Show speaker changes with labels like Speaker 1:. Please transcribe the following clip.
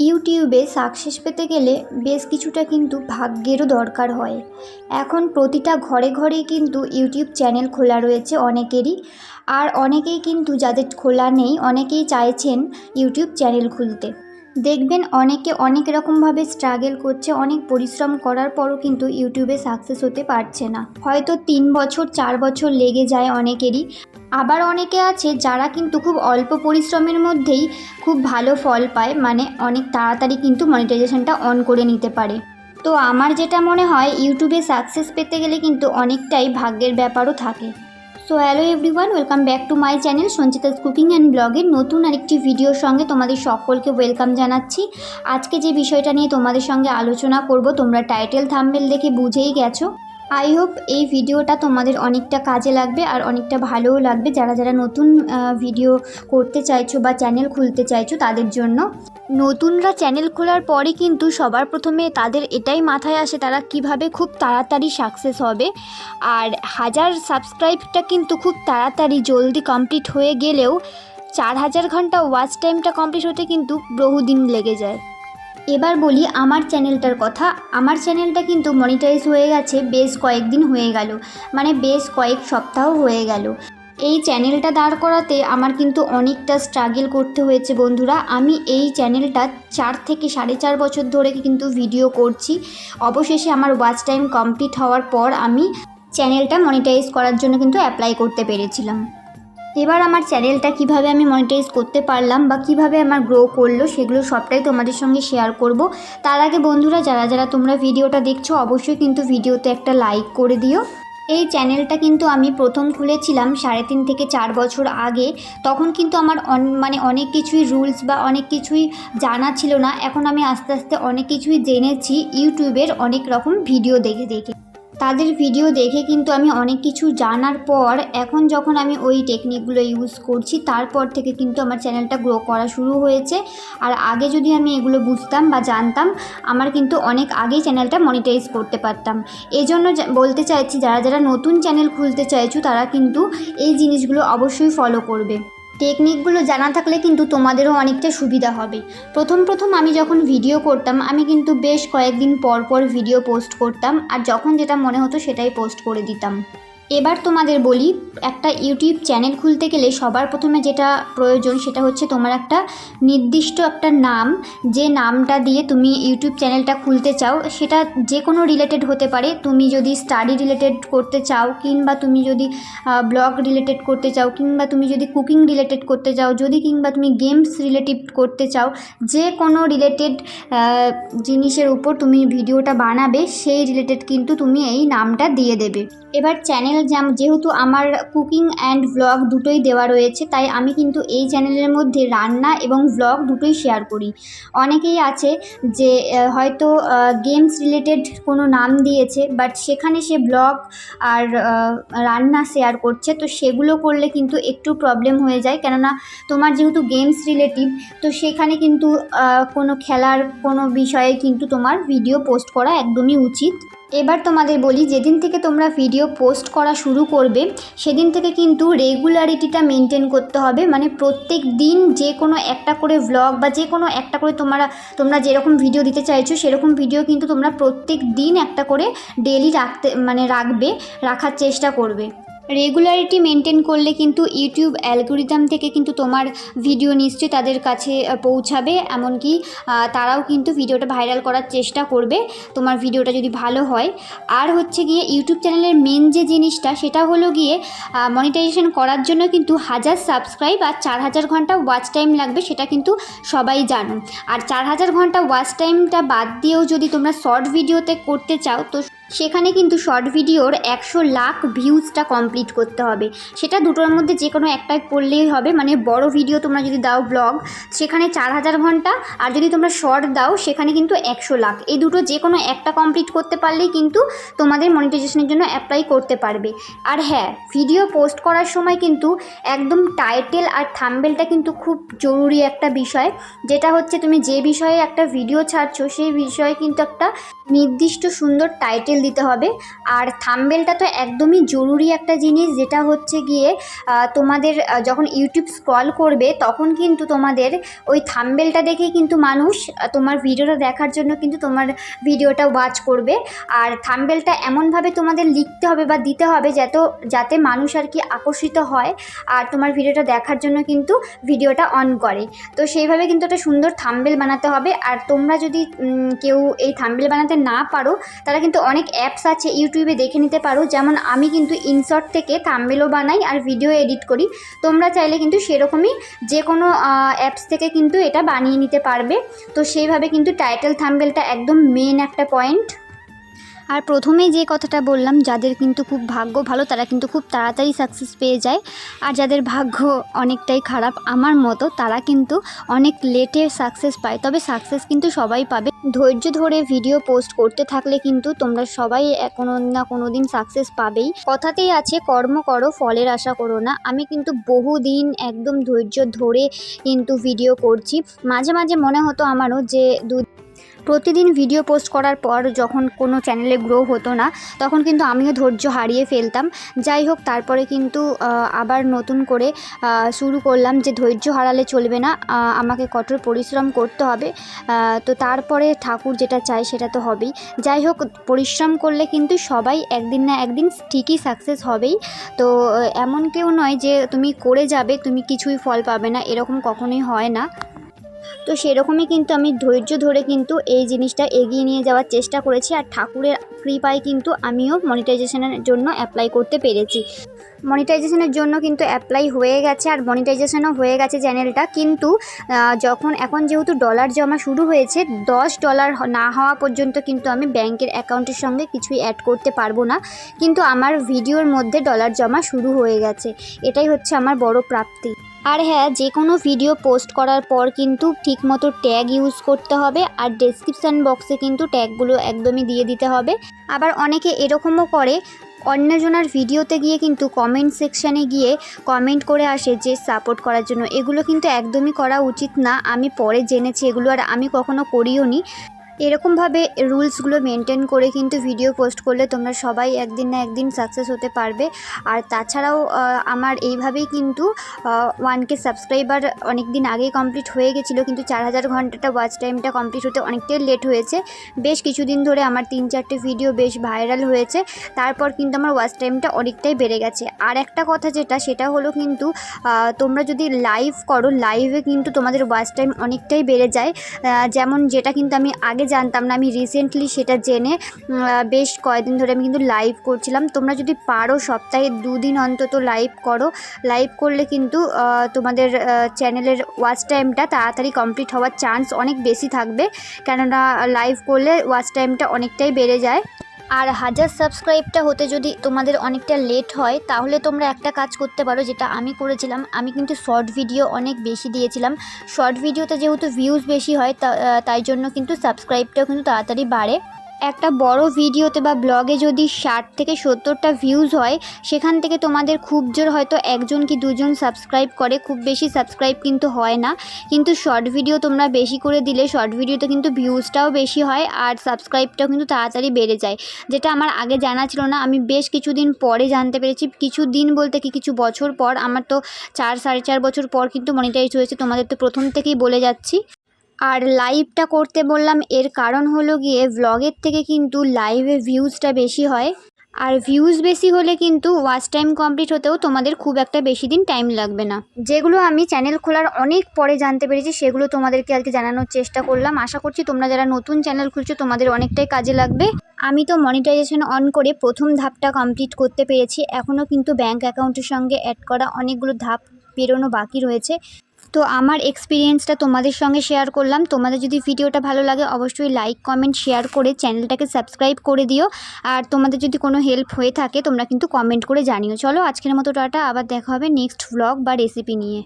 Speaker 1: ইউটিউবে সাকসেস পেতে গেলে বেশ কিছুটা কিন্তু ভাগ্যেরও দরকার হয়। এখন প্রতিটা ঘরে ঘরেই কিন্তু ইউটিউব চ্যানেল খোলা রয়েছে অনেকেরই। আর অনেকেই কিন্তু যাদের খোলা নেই, অনেকেই চাইছেন ইউটিউব চ্যানেল খুলতে। দেখবেন অনেকে অনেক রকমভাবে স্ট্রাগল করছে, অনেক পরিশ্রম করার পরও কিন্তু ইউটিউবে সাকসেস হতে পারছে না। হয়তো তিন বছর, চার বছর লেগে যায় অনেকেরই। আবার অনেকে আছে যারা কিন্তু খুব অল্প পরিশ্রমের মধ্যেই খুব ভালো ফল পায় মানে অনেক তাড়াতাড়ি কিন্তু মনিটাইজেশনটা অন করে নিতে পারে। তো আমার যেটা মনে হয় ইউটিউবে সাকসেস পেতে গেলে কিন্তু অনেকটাই ভাগ্যের ব্যাপারও থাকে। So hello everyone welcome back to my channel Sanchita's cooking and ব্লগের নতুন আরেকটি ভিডিওর সঙ্গে তোমাদের সকলকে ওয়েলকাম জানাচ্ছি। আজকে যে বিষয়টা নিয়ে তোমাদের সঙ্গে আলোচনা করব, তোমরা টাইটেল থাম্বেল দেখে বুঝেই গেছো। আই হোপ এই ভিডিওটা তোমাদের অনেকটা কাজে লাগবে আর অনেকটা ভালোও লাগবে। যারা যারা নতুন ভিডিও করতে চাইছো বা চ্যানেল খুলতে চাইছো তাদের জন্য। নতুনরা চ্যানেল খোলার পরে কিন্তু সবার প্রথমে তাদের এটাই মাথায় আসে তারা কীভাবে খুব তাড়াতাড়ি সাকসেস হবে। আর হাজার সাবস্ক্রাইবটা কিন্তু খুব তাড়াতাড়ি জলদি কমপ্লিট হয়ে গেলেও চার হাজার ঘণ্টা ওয়াচ টাইমটা কমপ্লিট হতে কিন্তু বহুদিন লেগে যায়। এবার বলি আমার চ্যানেলটার কথা। আমার চ্যানেলটা কিন্তু মনিটাইজ হয়ে গেছে, বেশ কয়েকদিন হয়ে গেল। মানে বেশ কয়েক সপ্তাহ হয়ে গেল। এই চ্যানেলটা দাঁড় করাতে আমার কিন্তু অনেকটা স্ট্রাগল করতে হয়েছে বন্ধুরা। আমি এই চ্যানেলটা চার থেকে সাড়ে চার বছর ধরে কিন্তু ভিডিও করছি। অবশেষে আমার ওয়াচ টাইম কমপ্লিট হওয়ার পর আমি চ্যানেলটা মনিটাইজ করার জন্য কিন্তু অ্যাপ্লাই করতে পেরেছিলাম। এবার আমার চ্যানেলটা কীভাবে আমি মনিটাইজ করতে পারলাম বা কীভাবে আমার গ্রো করল সেগুলো সবটাই তোমাদের সঙ্গে শেয়ার করব। তার আগে বন্ধুরা, যারা যারা তোমরা ভিডিওটা দেখছ, অবশ্যই কিন্তু ভিডিওতে একটা লাইক করে দিও। এই চ্যানেলটা কিন্তু আমি প্রথম খুলেছিলাম সাড়ে তিন থেকে চার বছর আগে। তখন কিন্তু আমার মানে অনেক কিছুই রুলস বা অনেক কিছুই জানা ছিল না। এখন আমি আস্তে আস্তে অনেক কিছুই জেনেছি, ইউটিউবের অনেক রকম ভিডিও দেখে দেখে। তাদের ভিডিও দেখে কিন্তু আমি অনেক কিছু জানার পর, এখন যখন আমি ওই টেকনিকগুলো ইউজ করছি, তারপর থেকে কিন্তু আমার চ্যানেলটা গ্রো করা শুরু হয়েছে। আর আগে যদি আমি এগুলো বুঝতাম বা জানতাম, আমার কিন্তু অনেক আগেই চ্যানেলটা মনিটাইজ করতে পারতাম। এই জন্য বলতে চাইছি, যারা যারা নতুন চ্যানেল খুলতে চাইছো, তারা কিন্তু এই জিনিসগুলো অবশ্যই ফলো করবে। টেকনিকগুলো জানা থাকলে কিন্তু তোমাদেরও অনেকটা সুবিধা হবে। প্রথম প্রথম আমি যখন ভিডিও করতাম, আমি কিন্তু বেশ কয়েকদিন পর পর ভিডিও পোস্ট করতাম, আর যখন যেটা মনে হতো সেটাই পোস্ট করে দিতাম। এবার তোমাদের বলি, একটা ইউটিউব চ্যানেল খুলতে গেলে সবার প্রথমে যেটা প্রয়োজন সেটা হচ্ছে তোমার একটা নির্দিষ্ট একটা নাম। যে নামটা দিয়ে তুমি ইউটিউব চ্যানেলটা খুলতে চাও, সেটা যে কোনো রিলেটেড হতে পারে। তুমি যদি স্টাডি রিলেটেড করতে চাও, কিংবা তুমি যদি ব্লগ রিলেটেড করতে চাও, কিংবা তুমি যদি কুকিং রিলেটেড করতে চাও, যদি কিংবা তুমি গেমস রিলেটিভ করতে চাও যে কোনো রিলেটেড জিনিসের উপর তুমি ভিডিওটা বানাবে, সেই রিলেটেড কিন্তু তুমি এই নামটা দিয়ে দেবে। এবার চ্যানেল যেম- যেহেতু আমার কুকিং অ্যান্ড ভ্লগ দুটোই দেওয়া রয়েছে, তাই আমি কিন্তু এই চ্যানেলের মধ্যে রান্না এবং ভ্লগ দুটোই শেয়ার করি। অনেকেই আছে যে হয়তো গেমস রিলেটেড কোনো নাম দিয়েছে বাট সেখানে সে ব্লগ আর রান্না শেয়ার করছে, তো সেগুলো করলে কিন্তু একটু প্রবলেম হয়ে যায়। কেননা তোমার যেহেতু গেমস রিলেটিভ তো সেখানে কিন্তু কোনো খেলার কোনো বিষয়ে কিন্তু তোমার ভিডিও পোস্ট করা একদমই উচিত। এবার তোমাদের বলি, যেদিন থেকে তোমরা ভিডিও পোস্ট করা শুরু করবে, সেদিন থেকে কিন্তু রেগুলারিটিটা মেনটেন করতে হবে। মানে প্রত্যেক দিন যে কোনো একটা করে ভ্লগ বা যে কোনো একটা করে তোমরা তোমরা যেরকম ভিডিও দিতে চাইছো, সেরকম ভিডিও কিন্তু তোমরা প্রত্যেক দিন একটা করে ডেলি রাখতে মানে রাখবে, রাখার চেষ্টা করবে। রেগুলারিটি মেনটেন করলে কিন্তু ইউটিউব অ্যালগোরিদম থেকে কিন্তু তোমার ভিডিও নিশ্চয়ই তাদের কাছে পৌঁছাবে। এমনকি তারাও কিন্তু ভিডিওটা ভাইরাল করার চেষ্টা করবে, তোমার ভিডিওটা যদি ভালো হয়। আর হচ্ছে গিয়ে ইউটিউব চ্যানেলের মেন যে জিনিসটা, সেটা হলো গিয়ে মনিটাইজেশন করার জন্য কিন্তু হাজার সাবস্ক্রাইব আর চার হাজার ঘণ্টা ওয়াচ টাইম লাগবে, সেটা কিন্তু সবাই জানো। আর চার হাজার ঘণ্টা ওয়াচ টাইমটা বাদ দিয়েও যদি তোমরা শর্ট ভিডিওতে করতে চাও, তো সেখানে কিন্তু শর্ট ভিডিওর একশো লাখ ভিউজটা কমপ্লিট করতে হবে। সেটা দুটোর মধ্যে যে কোনো একটাই করলেই হবে। মানে বড় ভিডিও তোমরা যদি দাও ব্লগ, সেখানে চার হাজার ঘণ্টা, আর যদি তোমরা শর্ট দাও, সেখানে কিন্তু একশো লাখ। এই দুটো যে কোনো একটা কমপ্লিট করতে পারলেই কিন্তু তোমাদের মনিটাইজেশনের জন্য অ্যাপ্লাই করতে পারবে। আর হ্যাঁ ভিডিও পোস্ট করার সময় কিন্তু একদম টাইটেল আর থাম্বেলটা কিন্তু খুব জরুরি একটা বিষয়। যেটা হচ্ছে তুমি যে বিষয়ে একটা ভিডিও ছাড়ছো, সেই বিষয়ে কিন্তু একটা নির্দিষ্ট সুন্দর টাইটেল দিতে হবে। আর থাম্বেলটা তো একদমই জরুরি একটা জিনিস, যেটা হচ্ছে গিয়ে তোমাদের যখন ইউটিউব স্ক্রল করবে, তখন কিন্তু তোমাদের ওই থাম্বেলটা দেখে কিন্তু মানুষ তোমার ভিডিওটা দেখার জন্য কিন্তু তোমার ভিডিওটা ওয়াচ করবে। আর থাম্বেলটা এমনভাবে তোমাদের লিখতে হবে বা দিতে হবে যাতে যাতে মানুষ আর কি আকর্ষিত হয়, আর তোমার ভিডিওটা দেখার জন্য কিন্তু ভিডিওটা অন করে। তো সেইভাবে কিন্তু একটা সুন্দর থাম্বেল বানাতে হবে। আর তোমরা যদি কেউ এই থাম্বেল বানাতে না পারো, তারা কিন্তু অনেক অ্যাপস আছে ইউটিউবে দেখে নিতে পারো। যেমন আমি কিন্তু ইনশর্ট থেকে থাম্বেলও বানাই আর ভিডিও এডিট করি। তোমরা চাইলে কিন্তু সেরকমই যে কোনো অ্যাপস থেকে কিন্তু এটা বানিয়ে নিতে পারবে। তো সেইভাবে কিন্তু টাইটেল থাম্বেলটা একদম মেন একটা পয়েন্ট আর প্রথমে যে কথাটা বললাম, যাদের কিন্তু খুব ভাগ্য ভালো, তারা কিন্তু খুব তাড়াতাড়ি সাকসেস পেয়ে যায়। আর যাদের ভাগ্য অনেকটাই খারাপ, আমার মতো, তারা কিন্তু অনেক লেটে সাকসেস পায়। তবে সাকসেস কিন্তু সবাই পাবে। ধৈর্য ধরে ভিডিও পোস্ট করতে থাকলে কিন্তু তোমরা সবাই কোনো না কোনো দিন সাকসেস পাবেই। কথাতেই আছে, কর্ম করো, ফলের আশা করো না। আমি কিন্তু বহুদিন একদম ধৈর্য ধরে কিন্তু ভিডিও করছি। মাঝে মাঝে মনে হতো আমারও যে দু প্রতিদিন ভিডিও পোস্ট করার পর যখন কোনো চ্যানেলে গ্রো হতো না, তখন কিন্তু আমিও ধৈর্য হারিয়ে ফেলতাম। যাই হোক, তারপরে কিন্তু আবার নতুন করে শুরু করলাম যে ধৈর্য হারালে চলবে না আমাকে কঠোর পরিশ্রম করতে হবে। তো তারপরে ঠাকুর যেটা চায় সেটা তো হবেই। যাই হোক, পরিশ্রম করলে কিন্তু সবাই একদিন না একদিন ঠিকই সাকসেস হবেই। তো এমন কেউ নয় যে তুমি করে যাবে, তুমি কিছুই ফল পাবে না, এরকম কখনোই হয় না। তো সেরকমই কিন্তু আমি ধৈর্য ধরে কিন্তু এই জিনিসটা এগিয়ে নিয়ে যাওয়ার চেষ্টা করেছি আর ঠাকুরের কৃপায় কিন্তু আমিও মনিটাইজেশনের জন্য অ্যাপ্লাই করতে পেরেছি। মনিটাইজেশনের জন্য কিন্তু অ্যাপ্লাই হয়ে গেছে আর মনিটাইজেশনও হয়ে গেছে চ্যানেলটা কিন্তু যখন এখন যেহেতু ডলার জমা শুরু হয়েছে, দশ ডলার না হওয়া পর্যন্ত কিন্তু আমি ব্যাংকের অ্যাকাউন্টের সঙ্গে কিছুই অ্যাড করতে পারব না। কিন্তু আমার ভিডিওর মধ্যে ডলার জমা শুরু হয়ে গেছে। এটাই হচ্ছে আমার বড় প্রাপ্তি। আর হ্যাঁ যে কোনো ভিডিও পোস্ট করার পর কিন্তু ঠিকমতো ট্যাগ ইউজ করতে হবে আর ডেসক্রিপশান বক্সে কিন্তু ট্যাগগুলো একদমই দিয়ে দিতে হবে। আবার অনেকে এরকমও করে, অন্যজনার ভিডিওতে গিয়ে কিন্তু কমেন্ট সেকশানে গিয়ে কমেন্ট করে আসে যে সাপোর্ট করার জন্য। এগুলো কিন্তু একদমই করা উচিত না। আমি পরে জেনেছি এগুলো আর আমি কখনো করিও নি এরকমভাবে রুলসগুলো মেনটেন করে কিন্তু ভিডিও পোস্ট করলে তোমরা সবাই একদিন না একদিন সাকসেস হতে পারবে। আর তাছাড়াও আমার এইভাবেই কিন্তু ওয়ান কে সাবস্ক্রাইবার অনেক দিন আগেই কমপ্লিট হয়ে গেছিল, কিন্তু চার হাজার ঘন্টাটা ওয়াচ টাইমটা কমপ্লিট হতে অনেকটাই লেট হয়েছে। বেশ কিছুদিন ধরে আমার তিন চারটে ভিডিও বেশ ভাইরাল হয়েছে, তারপর কিন্তু আমার ওয়াচ টাইমটা অনেকটাই বেড়ে গেছে। আর একটা কথা যেটা, সেটা হলো কিন্তু তোমরা যদি লাইভ করো লাইভে কিন্তু তোমাদের ওয়াচ টাইম অনেকটাই বেড়ে যায়। যেমন যেটা কিন্তু আমি আগে জানতাম না। আমি রিসেন্টলি সেটা জেনে বেশ কয়েকদিন ধরে আমি কিন্তু লাইভ করছিলাম। তোমরা যদি পারো সপ্তাহে দুদিন অন্তত লাইভ করো। লাইভ করলে কিন্তু তোমাদের চ্যানেলের ওয়াচ টাইমটা তাড়াতাড়ি কমপ্লিট হওয়ার চান্স অনেক বেশি থাকবে। কেননা লাইভ করলে ওয়াচ টাইমটা অনেকটাই বেড়ে যায়। আর হাজার সাবস্ক্রাইবটা হতে যদি তোমাদের অনেকটা লেট হয়, তাহলে তোমরা একটা কাজ করতে পারো, যেটা আমি করেছিলাম। আমি কিন্তু শর্ট ভিডিও অনেক বেশি দিয়েছিলাম। শর্ট ভিডিওতে যেহেতু ভিউজ বেশি হয় তাই জন্য কিন্তু সাবস্ক্রাইবটাও কিন্তু তাড়াতাড়ি বাড়ে। একটা বড় ভিডিওতে বা ব্লগে যদি ষাট থেকে সত্তরটা ভিউজ হয়, সেখান থেকে তোমাদের খুব জোর হয়তো একজন কি দুজন সাবস্ক্রাইব করে, খুব বেশি সাবস্ক্রাইব কিন্তু হয় না। কিন্তু শর্ট ভিডিও তোমরা বেশি করে দিলে শর্ট ভিডিওতে কিন্তু ভিউজটাও বেশি হয় আর সাবস্ক্রাইবটাও কিন্তু তাড়াতাড়ি বেড়ে যায়। যেটা আমার আগে জানা ছিল না, আমি বেশ কিছুদিন পরে জানতে পেরেছি। কিছু দিন বলতে কি কিছু বছর পর, আমার তো চার, সাড়ে চার বছর পর কিন্তু মনিটাইজ হয়েছে, তোমাদের তো প্রথম থেকেই বলে যাচ্ছি। আর লাইভটা করতে বললাম, এর কারণ হলো গিয়ে ব্লগের থেকে কিন্তু লাইভে ভিউজটা বেশি হয়। আর ভিউজ বেশি হলে কিন্তু ওয়াচ টাইম কমপ্লিট হতেও তোমাদের খুব একটা বেশি দিন টাইম লাগবে না। যেগুলো আমি চ্যানেল খোলার অনেক পরে জানতে পেরেছি, সেগুলো তোমাদেরকে আজকে জানানোর চেষ্টা করলাম। আশা করছি তোমরা যারা নতুন চ্যানেল খুলছো, তোমাদের অনেকটাই কাজে লাগবে। আমি তো মনিটাইজেশন অন করে প্রথম ধাপটা কমপ্লিট করতে পেরেছি। এখনও কিন্তু ব্যাংক অ্যাকাউন্টের সঙ্গে অ্যাড করা অনেকগুলো ধাপ পেরোনো বাকি রয়েছে। তো আমার এক্সপিরিয়েন্সটা তোমাদের সঙ্গে শেয়ার করলাম। তোমাদের যদি ভিডিওটা ভালো লাগে, অবশ্যই লাইক কমেন্ট শেয়ার করে চ্যানেলটাকে সাবস্ক্রাইব করে দিও। আর তোমাদের যদি কোনো হেল্প হয়ে থাকে, তোমরা কিন্তু কমেন্ট করে জানিও। চলো আজকের মতো টাটা, আবার দেখা হবে নেক্সট ব্লগ বা রেসিপি নিয়ে।